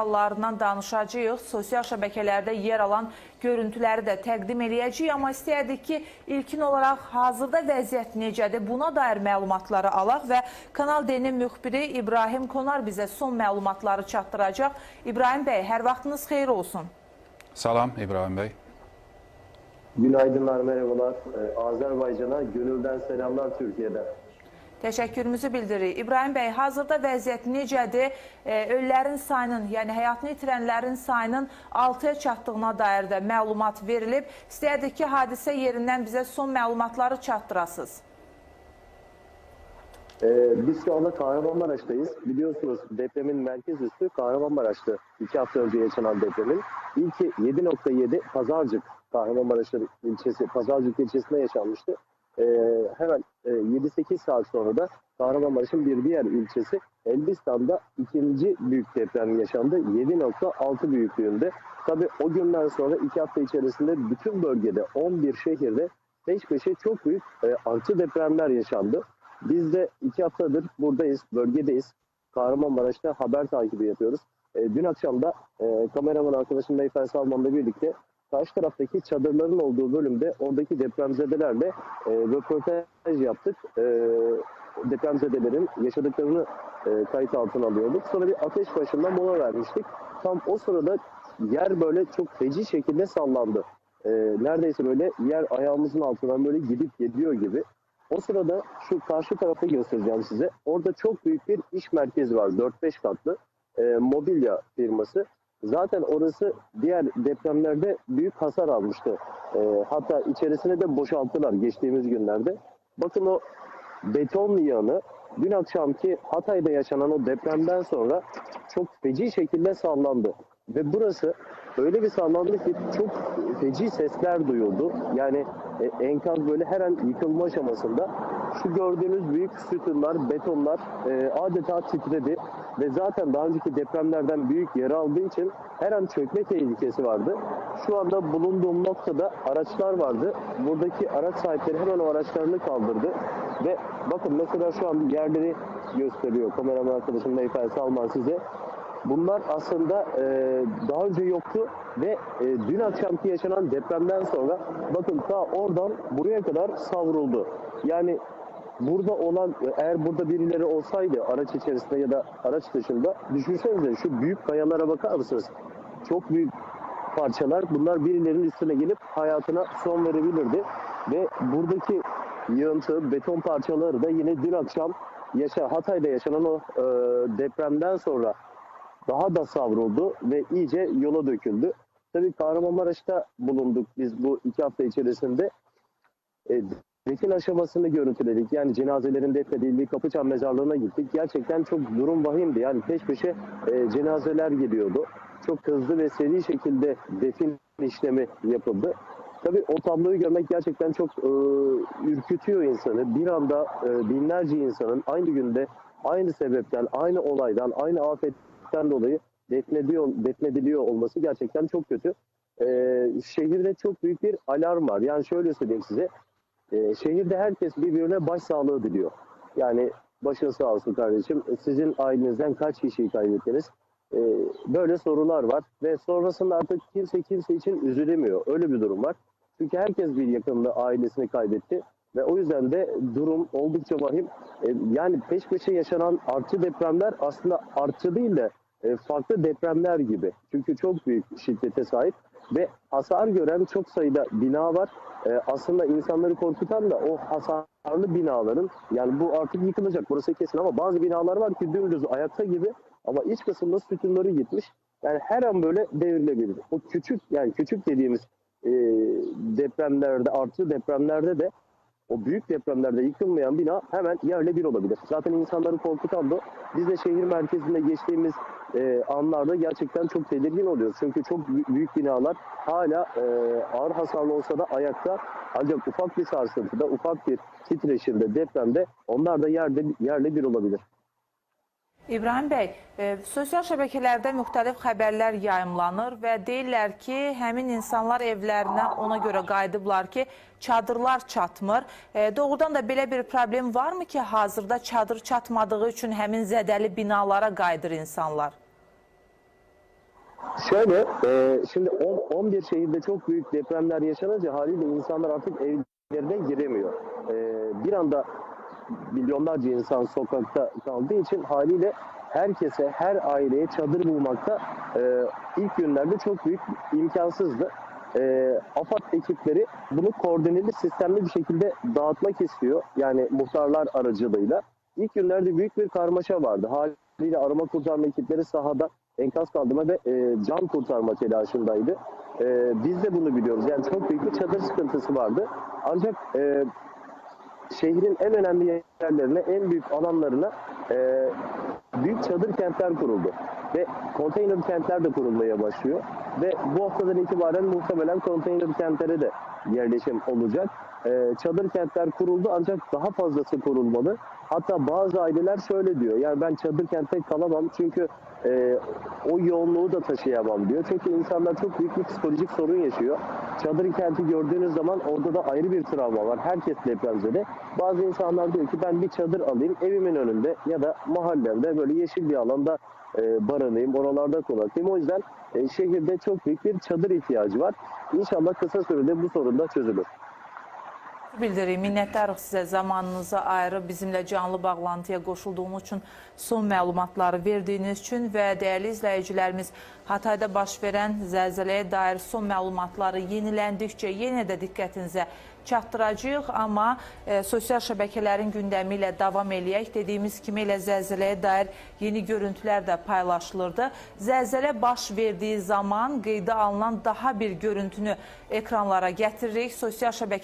hallarından danışacağıq. Sosial şəbəkələrdə yer alan görüntüləri də təqdim eləyəcəyik. Amma istəyərdik ki, ilkin olaraq hazırda vəziyyət necədir? Buna dair məlumatları alaq və Kanal D-nin müxbiri İbrahim Konar bizə son məlumatları çatdıracaq. İbrahim bəy, hər vaxtınız xeyir olsun. Salam İbrahim Bey. Günaydınlar, merhabalar. Ee, Azerbaycan'a gönülden selamlar Türkiye'den. Təşəkkürümüzü bildiririk. İbrahim bəy, hazırda vəziyyət necədir? E, ölülərin sayının, yəni həyatını itirənlərin sayının 6-ya çatdığına dair də məlumat verilib. İstəyərdik ki, hadisə yerindən bizə son məlumatları çatdırasınız. Ee, biz şu anda Kahramanmaraş'tayız. Biliyorsunuz depremin merkez üssü Kahramanmaraş'tı. İki hafta önce yaşanan depremin. İlki 7.7 Pazarcık, Kahramanmaraş ilçesi, Pazarcık ilçesinde yaşanmıştı. Ee, hemen e, 7-8 saat sonra da Kahramanmaraş'ın bir diğer ilçesi Elbistan'da ikinci büyük deprem yaşandı. 7.6 büyüklüğünde. Tabii o günden sonra iki hafta içerisinde bütün bölgede 11 şehirde peş peşe çok büyük e, artı depremler yaşandı. Biz de iki haftadır buradayız, bölgedeyiz. Kahramanmaraş'ta haber takibi yapıyoruz. E, dün akşam da e, kameraman arkadaşım Beyfer Salman'la birlikte karşı taraftaki çadırların olduğu bölümde oradaki depremzedelerle e, röportaj yaptık. E, depremzedelerin yaşadıklarını e, kayıt altına alıyorduk. Sonra bir ateş başında mola vermiştik. Tam o sırada yer böyle çok feci şekilde sallandı. E, neredeyse böyle yer ayağımızın altından böyle gidip gidiyor gibi. O sırada şu karşı tarafı göstereceğim size. Orada çok büyük bir iş merkezi var. 4-5 katlı e, mobilya firması. Zaten orası diğer depremlerde büyük hasar almıştı. E, hatta içerisine de boşalttılar geçtiğimiz günlerde. Bakın o beton yığını dün akşamki Hatay'da yaşanan o depremden sonra çok feci şekilde sallandı. Ve burası öyle bir sallandı ki çok feci sesler duyuldu. Yani e, enkaz böyle her an yıkılma aşamasında. Şu gördüğünüz büyük sütunlar, betonlar e, adeta titredi. Ve zaten daha önceki depremlerden büyük yara aldığı için her an çökme tehlikesi vardı. Şu anda bulunduğum noktada araçlar vardı. Buradaki araç sahipleri hemen o araçlarını kaldırdı. Ve bakın mesela şu an yerleri gösteriyor kameraman arkadaşım Beyfer Salman size. Bunlar aslında e, daha önce yoktu ve e, dün akşamki yaşanan depremden sonra bakın ta oradan buraya kadar savruldu. Yani burada olan eğer burada birileri olsaydı araç içerisinde ya da araç dışında düşünsenize şu büyük kayalara bakar mısınız? Çok büyük parçalar bunlar birilerinin üstüne gelip hayatına son verebilirdi ve buradaki yığıntı beton parçaları da yine dün akşam yaşa Hatay'da yaşanan o e, depremden sonra daha da savruldu ve iyice yola döküldü. Tabii Kahramanmaraş'ta bulunduk biz bu iki hafta içerisinde. E, defin aşamasını görüntüledik. Yani cenazelerin defnedildiği Kapıçam mezarlığına gittik. Gerçekten çok durum vahimdi. Yani peş peşe e, cenazeler geliyordu. Çok hızlı ve seri şekilde defin işlemi yapıldı. Tabii o tabloyu görmek gerçekten çok e, ürkütüyor insanı. Bir anda e, binlerce insanın aynı günde aynı sebepten, aynı olaydan, aynı afetten dolayı defnediyor, defnediliyor olması gerçekten çok kötü. E, şehirde çok büyük bir alarm var. Yani şöyle söyleyeyim size. E, şehirde herkes birbirine başsağlığı diliyor. Yani başın sağ olsun kardeşim. Sizin ailenizden kaç kişiyi kaybettiniz? E, böyle sorular var ve sonrasında artık kimse kimse için üzülemiyor. Öyle bir durum var. Çünkü herkes bir yakınında ailesini kaybetti ve o yüzden de durum oldukça vahim. E, yani peş peşe yaşanan artı depremler aslında artı değil de e, farklı depremler gibi. Çünkü çok büyük şiddete sahip ve hasar gören çok sayıda bina var. E, aslında insanları korkutan da o hasarlı binaların yani bu artık yıkılacak burası kesin ama bazı binalar var ki dümdüz ayakta gibi ama iç kısımda sütunları gitmiş. Yani her an böyle devrilebilir. O küçük yani küçük dediğimiz e, depremlerde artı depremlerde de o büyük depremlerde yıkılmayan bina hemen yerle bir olabilir. Zaten insanları korkutan da biz de şehir merkezinde geçtiğimiz e, anlarda gerçekten çok tedirgin oluyoruz. Çünkü çok bü- büyük binalar hala e, ağır hasarlı olsa da ayakta ancak ufak bir sarsıntıda, ufak bir titreşimde, depremde onlar da yerde, yerle bir olabilir. İbrahim bəy, e, sosial şəbəkələrdə müxtəlif xəbərlər yayımlanır və deyirlər ki, həmin insanlar evlərinə ona görə qayıdıblar ki, çadırlar çatmır. E, doğrudan da belə bir problem varmı ki, hazırda çadır çatmadığı üçün həmin zədəli binalara qayıdır insanlar? Şöyle, e, şimdi on- 11 şehirde çok büyük depremler yaşanınca haliyle insanlar artık evlerine giremiyor. E, bir anda milyonlarca insan sokakta kaldığı için haliyle herkese, her aileye çadır bulmakta e, ilk günlerde çok büyük imkansızdı. E, AFAD ekipleri bunu koordineli, sistemli bir şekilde dağıtmak istiyor. Yani muhtarlar aracılığıyla. İlk günlerde büyük bir karmaşa vardı. Haliyle arama kurtarma ekipleri sahada enkaz kaldırma ve e, can kurtarma telaşındaydı. E, biz de bunu biliyoruz. Yani çok büyük bir çadır sıkıntısı vardı. Ancak e, şehrin en önemli yerlerine, en büyük alanlarına e, büyük çadır kentler kuruldu. Ve konteyner kentler de kurulmaya başlıyor. Ve bu haftadan itibaren muhtemelen konteyner kentlere de yerleşim olacak. E, çadır kentler kuruldu ancak daha fazlası kurulmalı. Hatta bazı aileler şöyle diyor. Yani ben çadır kentte kalamam çünkü e, o yoğunluğu da taşıyamam diyor. Çünkü insanlar çok büyük bir psikolojik sorun yaşıyor. Çadır kenti gördüğünüz zaman orada da ayrı bir travma var. Herkes depremzede. Bazı insanlar diyor ki ben bir çadır alayım evimin önünde ya da mahallemde böyle yeşil bir alanda e, barınayım, oralarda konaklayayım. O yüzden e, şehirde çok büyük bir çadır ihtiyacı var. İnşallah kısa sürede bu sorun da çözülür. Bildirik, minnətdarıq sizə zamanınızı ayırıb bizimlə canlı bağlantıya qoşulduğunuz üçün, son məlumatları verdiyiniz üçün və dəyərli izləyicilərimiz Hatayda baş verən zəlzələyə dair son məlumatları yeniləndikcə yenə də diqqətinizə çatdıracağıq, amma e, sosial şəbəkələrin gündəmi ilə davam eləyək. Dediyimiz kimi elə zəlzələyə dair yeni görüntülər də paylaşılırdı. Zəlzələ baş verdiyi zaman qeydə alınan daha bir görüntünü ekranlara gətiririk. Sosial şəbəkələr